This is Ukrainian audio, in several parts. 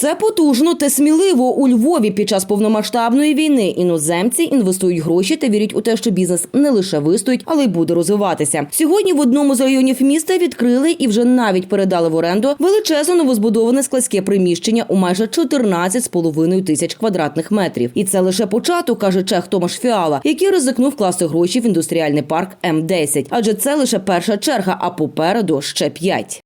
Це потужно та сміливо у Львові під час повномасштабної війни. Іноземці інвестують гроші та вірять у те, що бізнес не лише вистоїть, але й буде розвиватися. Сьогодні в одному з районів міста відкрили і вже навіть передали в оренду величезне новозбудоване складське приміщення у майже 14,5 тисяч квадратних метрів. І це лише початок, каже чех Томаш Фіала, який ризикнув вкласти гроші в індустріальний парк М10. Адже це лише перша черга, а попереду ще п'ять.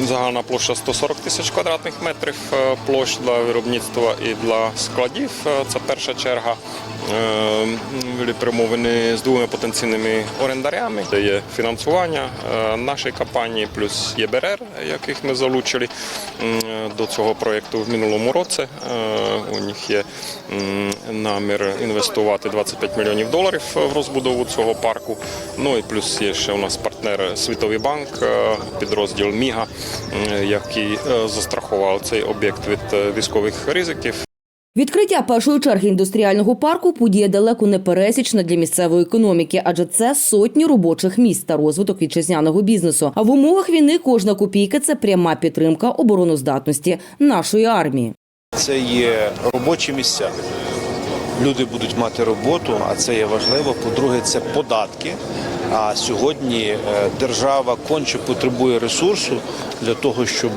Загальна площа 140 тисяч квадратних метрів е, площ для виробництва і для складів. Е, Це перша черга. Е, перемовини з двома потенційними орендарями. Це є фінансування нашої компанії, плюс ЄБРР, яких ми залучили до цього проєкту в минулому році. У них є намір інвестувати 25 мільйонів доларів в розбудову цього парку. Ну і плюс є ще у нас партнер Світовий банк, підрозділ Міга, який е, застрахував цей об'єкт від е, військових ризиків. Відкриття першої черги індустріального парку подія далеко не пересічна для місцевої економіки, адже це сотні робочих місць та розвиток вітчизняного бізнесу. А в умовах війни кожна копійка це пряма підтримка обороноздатності нашої армії. Це є робочі місця. Люди будуть мати роботу, а це є важливо. По-друге, це податки. А сьогодні е, держава конче потребує ресурсу для того, щоб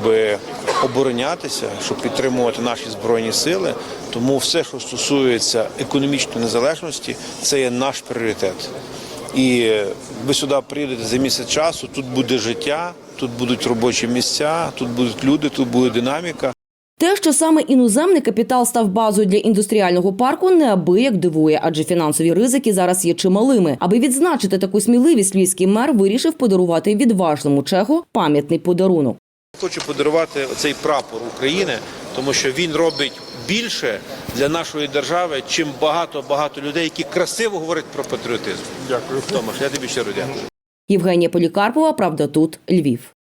оборонятися, щоб підтримувати наші збройні сили. Тому все, що стосується економічної незалежності, це є наш пріоритет. І ви сюди приїдете за місяць часу. Тут буде життя, тут будуть робочі місця, тут будуть люди, тут буде динаміка. Те, що саме іноземний капітал став базою для індустріального парку, неабияк дивує, адже фінансові ризики зараз є чималими. Аби відзначити таку сміливість, львівський мер вирішив подарувати відважному чеху пам'ятний подарунок. Хочу подарувати цей прапор України, тому що він робить більше для нашої держави, чим багато багато людей, які красиво говорять про патріотизм. Дякую, Томаш. Я тобі щиро дякую. Євгенія Полікарпова, правда, тут Львів.